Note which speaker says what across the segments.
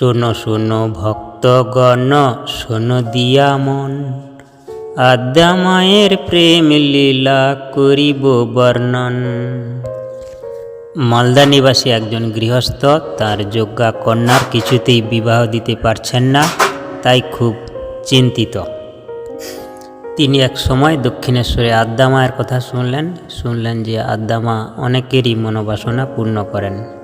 Speaker 1: শোনো শোনো ভক্তগণ, শোনো দিয়া মন। আদ্যা মায়ের প্রেম লীলা করিব বর্ণন। মালদা নিবাসী একজন গৃহস্থ, তার যোগ্যা কন্যার কিছুতেই বিবাহ দিতে পারছেন না, তাই খুব চিন্তিত। তিনি এক সময় দক্ষিণেশ্বরে আদ্যা মায়ের কথা শুনলেন। শুনলেন যে আদ্যা মা অনেকেরই মনোবাসনা পূর্ণ করেন।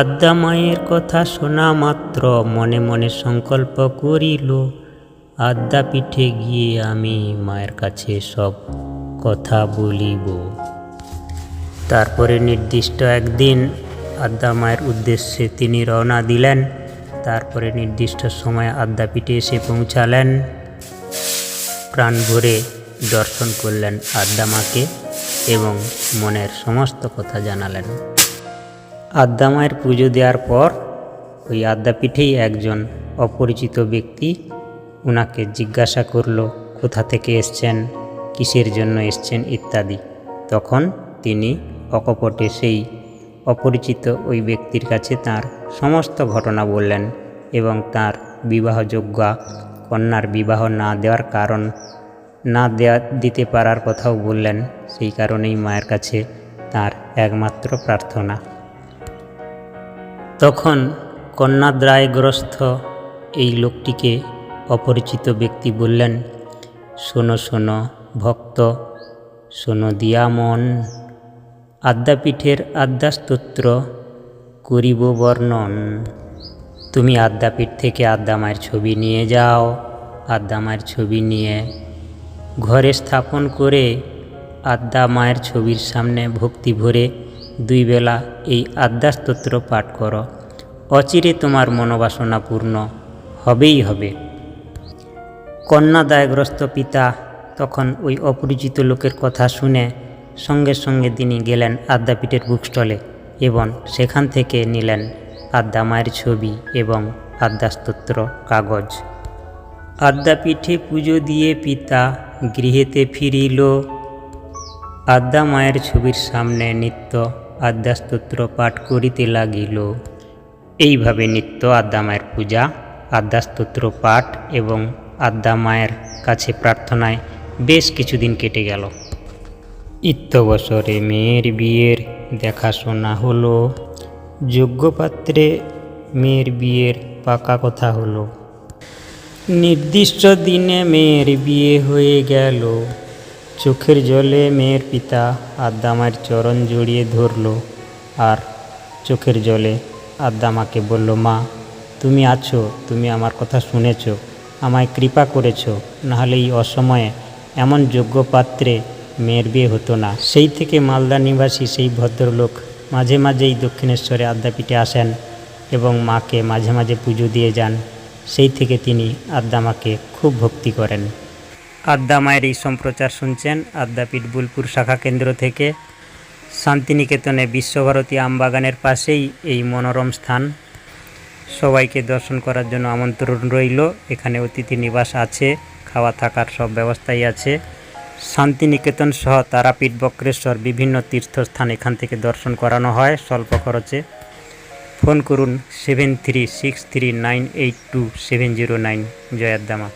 Speaker 1: আদ্যা মায়ের কথা শোনা মাত্র মনে মনে সংকল্প করিল আদ্যা পিঠে গিয়ে আমি মায়ের কাছে সব কথা বলিব। তারপরে নির্দিষ্ট একদিন আদ্যা মায়ের উদ্দেশ্যে তিনি রওনা দিলেন। তারপরে নির্দিষ্ট সময়ে আদ্যাপীঠে এসে পৌঁছালেন। প্রাণ ভরে দর্শন করলেন আদ্যা মাকে এবং মনের সমস্ত কথা জানালেন। আদ্যা মায়ের পুজো দেওয়ার পর ওই আদ্যাপীঠেই একজন অপরিচিত ব্যক্তি ওনাকে জিজ্ঞাসা করল, কোথা থেকে এসছেন? কিসের জন্য এসছেন? ইত্যাদি। তখন তিনি অকপটে সেই অপরিচিত ওই ব্যক্তির কাছে তার সমস্ত ঘটনা বললেন এবং তার বিবাহযোগ্য কন্যার বিবাহ না দেওয়ার কারণ না দেওয়া দিতে পারার কথাও বললেন। সেই কারণেই মায়ের কাছে তার একমাত্র প্রার্থনা। তখন কন্যাদ্রায়গ্রস্ত এই লোকটিকে অপরিচিত ব্যক্তি বললেন, শোনো শোনো, ভক্ত, শোনো দিয়া মন। আদ্যাপীঠের আদ্যাস্তোত্র করিব বর্ণন। তুমি আদ্যাপীঠ থেকে আদ্যা মায়ের ছবি নিয়ে যাও। আদ্যা মায়ের ছবি নিয়ে ঘরে স্থাপন করে আদ্যা মায়ের ছবির সামনে ভক্তি ভরে দুই বেলা এই আদ্যাস্তোত্র পাঠ করো। অচিরে তোমার মনোবাসনা পূর্ণ হবেই হবে। কন্যা দায়গ্রস্ত পিতা তখন ওই অপরিচিত লোকের কথা শুনে সঙ্গে সঙ্গে তিনি গেলেন আদ্যাপীঠের বুক স্টলে এবং সেখান থেকে নিলেন আদ্যা মায়ের ছবি এবং আদ্যাস্তোত্র কাগজ। আদ্যাপীঠে পুজো দিয়ে পিতা গৃহেতে ফিরিল আদ্যা মায়ের ছবির সামনে নিত্য আদ্যাস্তোত্র পাঠ করিতে লাগিল। এইভাবে নিত্য আদ্যা মায়ের পূজা আদ্যাস্তোত্র পাঠ এবং আদ্যা মায়ের কাছে প্রার্থনায় বেশ কিছুদিন কেটে গেল। ইত্য বছরে মেয়ের বিয়ের দেখাশোনা হলো। যোগ্যপাত্রে মেয়ের বিয়ের পাকা কথা হলো। নির্দিষ্ট দিনে মেয়ের বিয়ে হয়ে গেল। চোখের জলে মেয়ের পিতা আদ্দামার চরণ জড়িয়ে ধরল আর চোখের জলে আদ্দামাকে বলল, মা, তুমি আছো, তুমি আমার কথা শুনেছ, আমায় কৃপা করেছ, নাহলে এই অসময়ে এমন যোগ্য পাত্রে মেয়ের বিয়ে হতো না। সেই থেকে মালদা নিবাসী সেই ভদ্রলোক মাঝে মাঝেই দক্ষিণেশ্বরে আদ্যাপীঠে আসেন এবং মাকে মাঝে মাঝে পুজো দিয়ে যান। সেই থেকে তিনি আদ্দামাকে খুব ভক্তি করেন। আদ্যা মায়ের এই সম্প্রচার শুনছেন আদ্যাপীঠ বুলপুর শাখা কেন্দ্র থেকে। শান্তিনিকেতনে বিশ্বভারতী আমবাগানের পাশেই এই মনোরম স্থান। সবাইকে দর্শন করার জন্য আমন্ত্রণ রইল। এখানে অতিথি নিবাস আছে, খাওয়া থাকার সব ব্যবস্থাই আছে। শান্তিনিকেতন সহ তারাপীঠ, বক্রেশ্বর বিভিন্ন তীর্থস্থান এখান থেকে দর্শন করানো হয় স্বল্প খরচে। ফোন করুন seven three six three nine eight two seven zero nine. জয়াদ্দামা